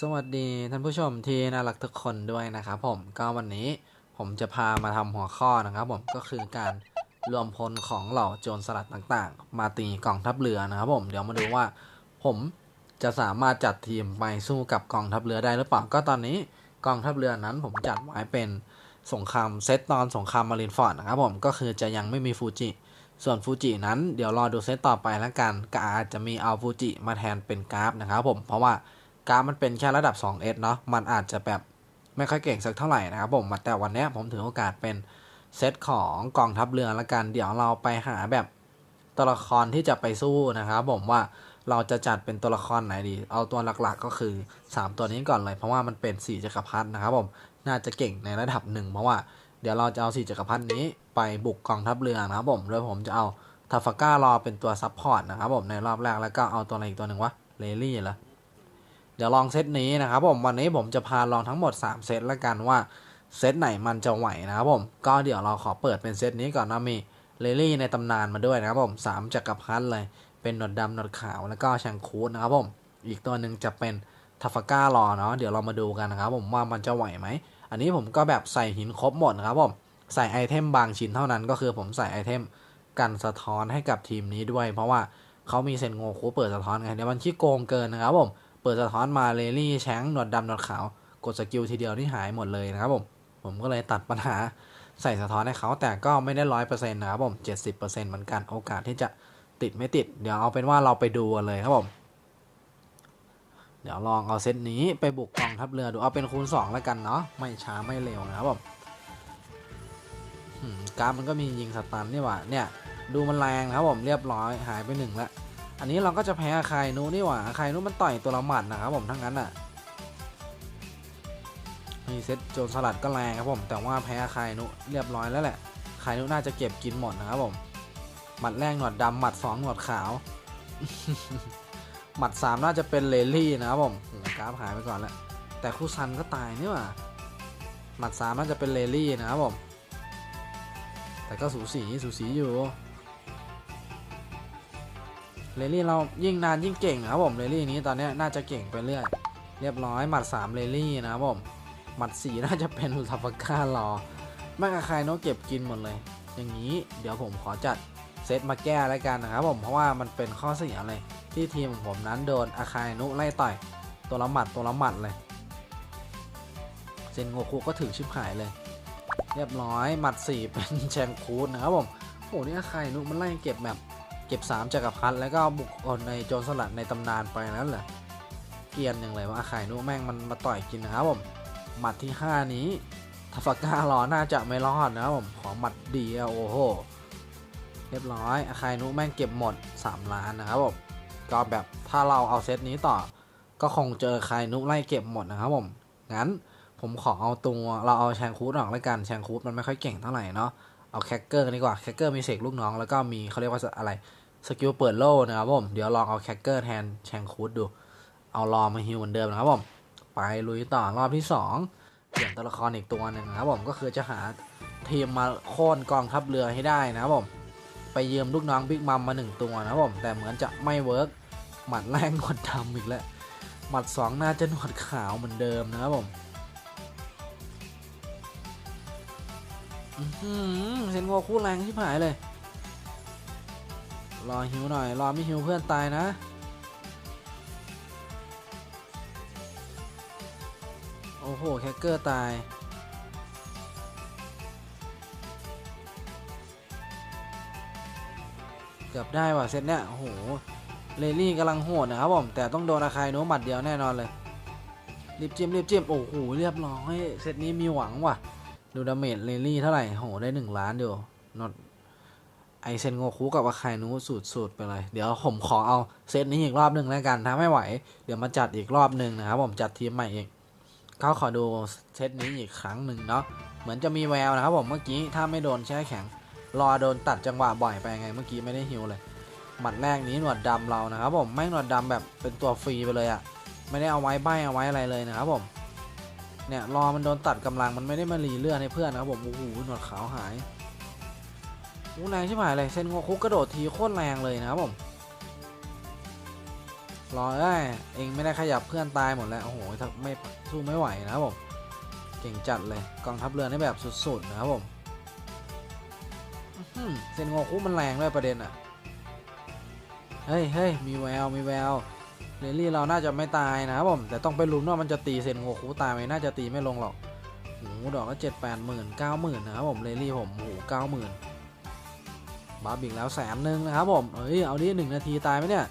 สวัสดีท่านผู้ชมที่น่ารักทุกคนด้วยนะครับผมก็วันนี้ผมจะพามาทำหัวข้อนะครับผมก็คือการรวมพลของเหล่าโจรสลัดต่างๆ มาตีกองทัพเรือนะครับผมเดี๋ยวมาดูว่า ผมจะสามารถจัดทีมไปสู้กับกองทัพเรือได้หรือเปล่าก็ตอนนี้กองทัพเรือนั้นผมจัดไว้เป็นสงครามเซตตอนสงครามมารินฟอร์ดนะครับผมก็คือจะยังไม่มีฟูจิส่วนฟูจินั้นเดี๋ยวรอดูเซตต่อไปแล้วกันก็อาจจะมีเอาฟูจิมาแทนเป็นกราฟนะครับผมเพราะว่า กราฟมันเป็นแค่ระดับ 2S เนาะมันอาจจะแบบไม่ค่อยเก่งสักเท่าไหร่นะครับผมแต่วันนี้ผมถือโอกาสเป็นเซตของกองทัพเรือละกัน เดี๋ยวเราไปหาแบบตัวละครที่จะไปสู้นะครับผมว่าเราจะจัดเป็นตัวละครไหนดี เอาตัวหลักๆก็คือ 3 ตัวนี้ก่อนเลย เพราะว่ามันเป็น4จักรพรรดินะครับผมน่าจะเก่งในระดับหนึ่งเพราะว่าเดี๋ยวเราจะเอา4จักรพรรดินี้ไปบุกกองทัพเรือนะครับผมโดยผมจะเอาทาฟาก้ารอเป็นตัวซับพอร์ตนะครับผมในรอบแรกแล้วก็เอาตัวอะไรอีกตัวหนึ่งวะเลลี่เหรอ เดี๋ยวลองเซตนี้นะครับผมวันนี้ผมจะพาลองทั้งหมด 3 เซตแล้วกันว่าเซตไหนมันจะไหวนะครับผมก็เดี๋ยวเราขอเปิดเป็นเซตนี้ก่อนนะมีเลลี่ในตำนานมาด้วยนะครับผมสามจักรพรรดิเลย เป็นหนวดดำหนวดขาวแล้วก็แชงคูดนะครับผมอีกตัวหนึ่งจะเป็นทัฟก้ารอเนาะเดี๋ยวเรามาดูกันนะครับผมว่ามันจะไหวไหมอันนี้ผมก็แบบใส่หินครบหมดนะครับผมใส่ไอเทมบางชิ้นเท่านั้นก็คือผมใส่ไอเทมกันสะท้อนให้กับทีมนี้ด้วย เพราะว่าเขามีเซนโงคูเปิดสะท้อนไงเดี๋ยวมันขี้โกงเกินนะครับผม ปิดสะท้อนมาเลลี่แชงหนวดดำหนวดขาว กดสกิลทีเดียวที่หายหมดเลยนะครับผม ผมก็เลยตัดปัญหาใส่สะท้อนให้เขาแต่ก็ไม่ได้ร้อยเปอร์เซ็นต์นะครับผมเจ็ดสิบเปอร์เซ็นต์เหมือนกันโอกาสที่จะติดไม่ติด เดี๋ยวเอาเป็นว่าเราไปดูกันเลยครับผม เดี๋ยวลองเอาเซตนี้ไปบุกกองทัพเรือดูเอาเป็นคูณสองแล้วกันเนาะไม่ช้าไม่เร็วนะครับผมการมันก็มียิงสตันนี่หว่าเนี่ย ดูมันแรงครับผมเรียบร้อยหายไปหนึ่งแล้ว อันนี้เราก็จะแพ้ใครนูนี่หว่าใครนูมันต่อยตัวละหมัดนะครับผมทั้งนั้นอะมีเซตโจรสลัดก็แรงครับผม แต่ว่าแพ้ใครนุเรียบร้อยแล้วแหละใครนุน่าจะเก็บกินหมดนะครับผมหมัดแรกหนวดดำหมัดสองหนวดขาวหมัดสามน่าจะเป็นเลลี่นะครับผมกราฟหายไปก่อนแล้วแต่คู่ซันก็ตายนี่หว่าหมัดสามน่าจะเป็นเลลี่นะครับผมแต่ก็สูสีสูสีอยู่ เรลลี่เรายิ่งนานยิ่งเก่งนะครับผมเรลลี่นี้ตอนนี้น่าจะเก่งไปเรื่อยเรียบร้อยหมัด3เรลลี่นะครับผมหมัด4น่าจะเป็นอุทฟก้ารอไม่กับใครโนเก็บกินหมดเลย อย่างนี้เดี๋ยวผมขอจัดเซตมาแก้แล้วกันนะครับผมเพราะว่ามันเป็นข้อเสียเลยที่ทีมของผมนั้นโดนอาคายนุไล่ต่อยตัวละหมัดตัวละหมัดเลยเซนโงคุก็ถึงชิบหายเลย เรียบร้อยหมัด4เป็นแชงคูดนะครับผมโอ้นี่อาคายนุมันไล่เก็บแบบ เก็บ 3จักรพรรดิแล้วก็บุกคนในโจรสลัดในตำนานไปนั้นแหละ เกียนอย่างไรว่าไข่นุแม่งมันมาต่อยกินนะครับผมหมัดที่ 5 นี้ทัฟก้ารอน่าจะไม่รอดนะครับผมขอหมัดดีโอ้โหเรียบร้อยไข่นุแม่งเก็บหมด 3 ล้านนะครับผมก็แบบถ้าเราเอาเซตนี้ต่อ ก็คงเจอไข่นุไล่เก็บหมดนะครับผมงั้นผมขอเอาตัวเราเอาแชงคูดออกแล้วกันแชงคูดมันไม่ค่อยเก่งเท่าไหร่เนาะเอาแคคเกอร์กันดีกว่าแคคเกอร์มีเสกลูกน้องแล้วก็มีเขาเรียกว่าอะไร สกิลเปิดโล่นะครับผม เดี๋ยวลองเอาแคคเกอร์แทนแชงคูดดู เอารอมาฮิวเหมือนเดิมนะครับผม ไปลุยต่อรอบที่ 2 เปลี่ยนตัวละครอีกตัวหนึ่งนะครับผมก็คือจะหาทีมมาโค่นกองทัพเรือให้ได้นะครับผม ไปยืมลูกน้องบิ๊กมัมมาหนึ่งตัวนะครับผม แต่เหมือนจะไม่เวิร์กหมัดแรงหนวดดำอีกแล้ว หมัดสองน่าจะหนวดขาวเหมือนเดิมนะครับผมเซนโงคู่แรงที่หายเลย รอฮิวหน่อย รอไม่ฮิวเพื่อนตายนะ โอ้โห แคคเกอร์ตายเกือบได้ว่ะเซตเนี้ยโอ้โหเลลี่กำลังโหดนะครับผม แต่ต้องโดนอาคายโน้บัดเดียวแน่นอนเลย รีบจิ้มรีบจิ้ม โอ้โห เรียบร้อย เซตนี้มีหวังว่ะ ดูดาเมจเลลี่เท่าไหร่โห ได้หนึ่งล้านเดียวนอต ไอเซนโงคุกับอาคายนูสูตรสูตรไปเลย เดี๋ยวผมขอเอาเซตนี้อีกรอบหนึ่งแล้วกันถ้าไม่ไหว เดี๋ยวมาจัดอีกรอบหนึ่งนะครับผมจัดทีมใหม่เองก็ขอดูเซตนี้อีกครั้งหนึ่งเนาะเหมือนจะมีแววนะครับผมเมื่อกี้ถ้าไม่โดนแช่แข็ง รอโดนตัดจังหวะบ่อยไปไงเมื่อกี้ไม่ได้ฮิวเลยหมัดแรกนี้หนวดดำเรานะครับผมไม่หนวดดำแบบเป็นตัวฟรีไปเลยอะ่ะไม่ได้เอาไว้ใบเอาไว้อะไรเลยนะครับผมเนี่ยรอมันโดนตัดกำลังมันไม่ได้มารีเลือดให้เพื่อนนะครับผมโอ้โหหนวดขาวหาย โอ้แรงใช่ไหมเลยเซนโงคุกกระโดดทีโคตรแรงเลยนะครับผมรอเอ้เองไม่ได้ขยับเพื่อนตายหมดแล้วโอ้โหถ้าไม่สู้ไม่ไหวนะครับผมเก่งจัดเลยกองทัพเรือนี่แบบสุดๆนะครับผมเซนโงคุมันแรงด้วยประเด็นอะเฮ้ยเฮ้ยมีแววมีแววเรลลี่เราน่าจะไม่ตายนะครับผมแต่ต้องไปลุ้นว่ามันจะตีเซนโงคุตายไหมน่าจะตีไม่ลงหรอกโอ้โหดอกละเจ็ดแปดหมื่นเก้าหมื่นนะครับผมเรลลี่ผมโอ้โหเก้าหมื่น บาบิกแล้วแสนหนึ่งนะครับผมเฮ้ย เอาดิหนึ่งนาทีตายไหมเนี่ย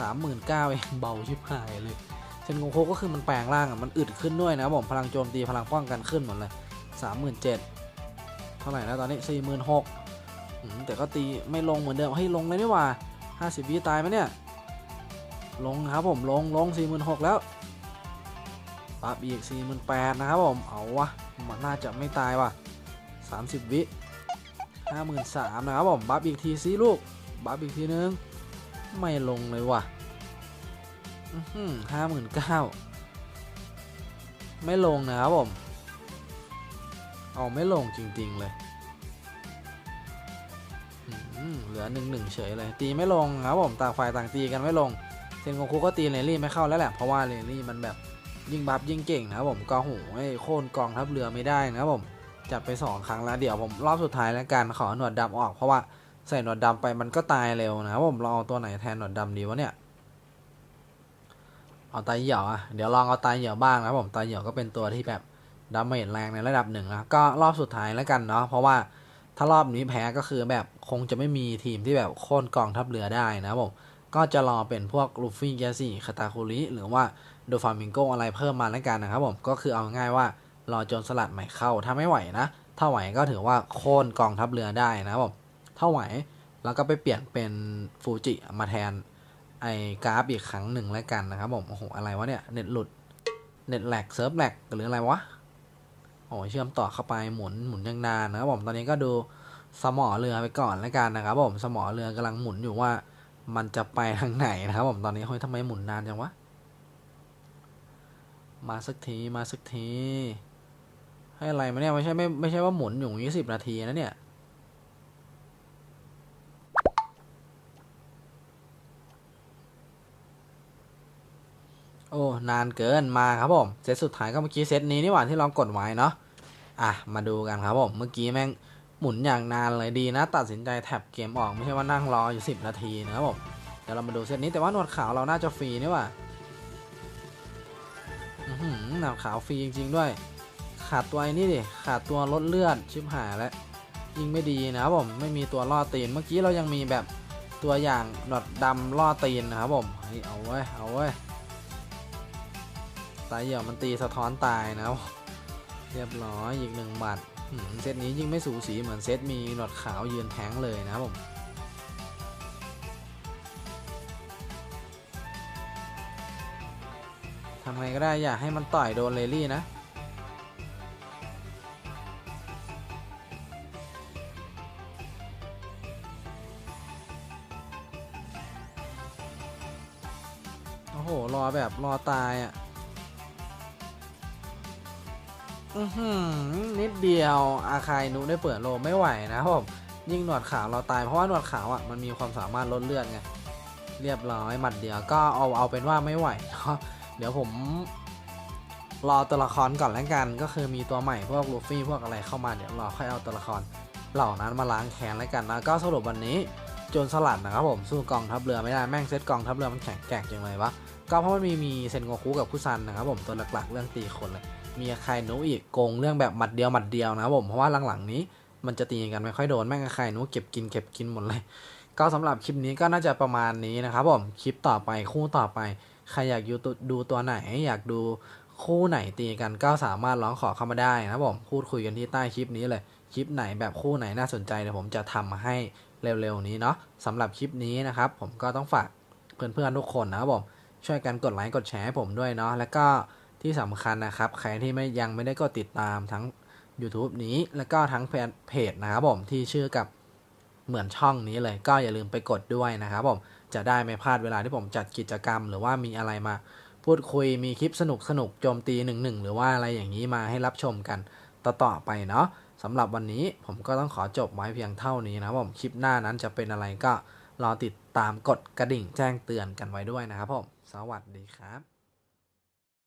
สามหมื่นเก้าเองเบาชิบหายเลยเซนโงโคก็คือมันแปลงร่างอะ มันอึดขึ้นด้วยนะครับผม พลังโจมตีพลังป้องกันขึ้นหมดเลยสามหมื่นเจ็ดเท่าไหร่แล้วตอนนี้สี่หมื่นหกแต่ก็ตีไม่ลงเหมือนเดิมให้ลงเลยนี่ว่าห้าสิบวิตายไหมเนี่ย ลงนะครับผมลงลงสี่หมื่นหกแล้วปั๊บอีกสี่หมื่นแปดนะครับผม เอาวะมันน่าจะไม่ตายว่ะสามสิบวิ ห้าหมื่นสามนะครับผมบัฟอีกทีซิลูกบัฟอีกทีนึง ไม่ลงเลยว่ะห้าหมื่นเก้าไม่ลงนะครับผมเอาไม่ลงจริง ๆ เลยเหลือหนึ่งหนึ่งเฉยเลย ตีไม่ลงครับผมต่างฝ่ายต่างตีกันไม่ลง เซนโกคุก็ตีเรลลี่ไม่เข้าแล้วแหละเพราะว่าเรลลี่มันแบบยิ่งบัฟยิ่งเก่งนะครับผมก็หูไอ้โค่นกองทัพเรือไม่ได้นะครับผม จับไปสองครั้งแล้วเดี๋ยวผมรอบสุดท้ายแล้วกันขอหนวดดำออกเพราะว่าใส่หนวดดำไปมันก็ตายเร็วนะผมเราเอาตัวไหนแทนหนวดดำดีวะเนี่ยเอาตาเหี่ยวอะเดี๋ยวลองเอาตาเหี่ยวบ้างนะผมตาเหี่ยวก็เป็นตัวที่แบบดาเมจแรงในระดับหนึ่งนะก็รอบสุดท้ายแล้วกันเนาะเพราะว่าถ้ารอบนี้แพ้ก็คือแบบคงจะไม่มีทีมที่แบบโค่นกองทัพเรือได้นะผมก็จะรอเป็นพวกลูฟี่แกซี่คาตาคุริหรือว่าโดฟามิงโกอะไรเพิ่มมาแล้วกันนะครับผมก็คือเอาง่ายว่า รอโจนสลัดใหม่เข้า ถ้าไม่ไหวนะ ถ้าไหวก็ถือว่าโค่นกองทัพเรือได้นะครับผมถ้าไหวแล้วก็ไปเปลี่ยนเป็นฟูจิมาแทนไอกราฟอีกครั้งหนึ่งแล้วกันนะครับผมโอ้โหอะไรวะเนี่ยเน็ตหลุดเน็ตแหลกเซิร์ฟแหลกหรืออะไรวะโอ้เชื่อมต่อเข้าไปหมุนหมุนยังนานนะครับผมตอนนี้ก็ดูสมอเรือไปก่อนแล้วกันนะครับผมสมอเรือกำลังหมุนอยู่ว่ามันจะไปทางไหนนะครับผมตอนนี้เฮ้ยทำไมหมุนนานจังวะมาสักทีมาสักที ให้อะไรมาเนี่ยไม่ใช่ไม่ไม่ใช่ว่าหมุนอยู่ยี่สิบนาทีนะเนี่ยโอ้นานเกินมาครับผมเซตสุดท้ายก็เมื่อกี้เซตนี้นี่หว่าที่เรากดไว้เนาะอะมาดูกันครับผมเมื่อกี้แม่งหมุนอย่างนานเลยดีนะ ตัดสินใจแท็บเกมออกไม่ใช่ว่านั่งรออยู่ 10 นาทีนะครับผมเดี๋ยวเรามาดูเซตนี้แต่ว่าหนวดขาวเราน่าจะฟรีนี่หว่าอือหือหนวดขาวฟรีจริง ๆ ด้วย ขาดตัวไอ้นี่ดิขาดตัวลดเลือดชิบหายแล้วยิงไม่ดีนะครับผมไม่มีตัวล่อตีนเมื่อกี้เรายังมีแบบตัวอย่างหนวดดำล่อตีนนะครับผมเฮ้ยเอาไว้เอาไว้ตายเหี่ยวมันตีสะท้อนตายนะครับเรียบร้อยอีกหนึ่งหมัดหืมเซตนี้ยิ่งไม่สูสีเหมือนเซตมีหนวดขาวยืนแทงเลยนะครับผมทำไงก็ได้อย่าให้มันต่อยโดนเลลี่นะ อ้โห รอแบบรอตายอะ อือหือนิดเดียวอาคายนุได้เปิดโลไม่ไหวนะครับผมยิ่งหนวดขาวเราตายเพราะว่าหนวดขาวอะมันมีความสามารถลดเลือดไงเรียบร้อยหมัดเดียวก็เอาเอาเป็นว่าไม่ไหวเนาะเดี๋ยวผม รอตัวละครก่อนแล้วกัน ก็คือมีตัวใหม่พวกลูฟี่พวกอะไรเข้ามาเดี๋ยวรอค่อยเอาตัวละครเหล่านั้นมาล้างแค้นแล้วกันนะก็สรุปวันนี้โจรสลัดนะครับผมสู้กองทัพเรือไม่ได้แม่งเซตกองทัพเรือมันแข็งแกร่งจังเลยวะ ก็เพราะมันมีมีเซนโงคุกับคุซันนะครับผมตัวหลักๆ เรื่องตีคนเลยมีใครนุอีกโกงเรื่องแบบหมัดเดียวหมัดเดียวนะครับผมเพราะว่าหลังๆนี้มันจะตีกันไม่ค่อยโดนแม่งใครนุเก็บกินเก็บกินหมดเลย ก็สำหรับคลิปนี้ก็น่าจะประมาณนี้นะครับผมคลิปต่อไปคู่ต่อไปใครอยากดูตัวดูตัวไหนอยากดูคู่ไหนตีกันก็สามารถร้องขอเข้ามาได้นะครับผมพูดคุยกันที่ใต้คลิปนี้เลยคลิปไหนแบบคู่ไหนน่าสนใจเดี๋ยวผมจะทำมาให้เร็วๆนี้เนาะสำหรับคลิปนี้นะครับ ผมก็ต้องฝากเพื่อนๆทุกคนนะครับผม ช่วยกันกดไลค์กดแชร์ให้ผมด้วยเนาะแล้วก็ที่สำคัญนะครับ ใครที่ไม่ยังไม่ได้กดติดตามทั้ง YouTube นี้แล้วก็ทั้งเพจนะครับผมที่ชื่อกับเหมือนช่องนี้เลยก็อย่าลืมไปกดด้วยนะครับผมจะได้ไม่พลาดเวลาที่ผมจัดกิจกรรม หรือว่ามีอะไรมาพูดคุยมีคลิปสนุกสนุกโจมตีหนึ่งหนึ่งหรือว่าอะไรอย่างนี้มาให้รับชมกันต่อๆไปเนาะสำหรับวันนี้ผมก็ต้องขอจบไว้เพียงเท่านี้นะครับผมคลิปหน้านั้นจะเป็นอะไรก็รอติดตามกดกระดิ่งแจ้งเตือนกันไว้ด้วยนะครับผม สวัสดีครับ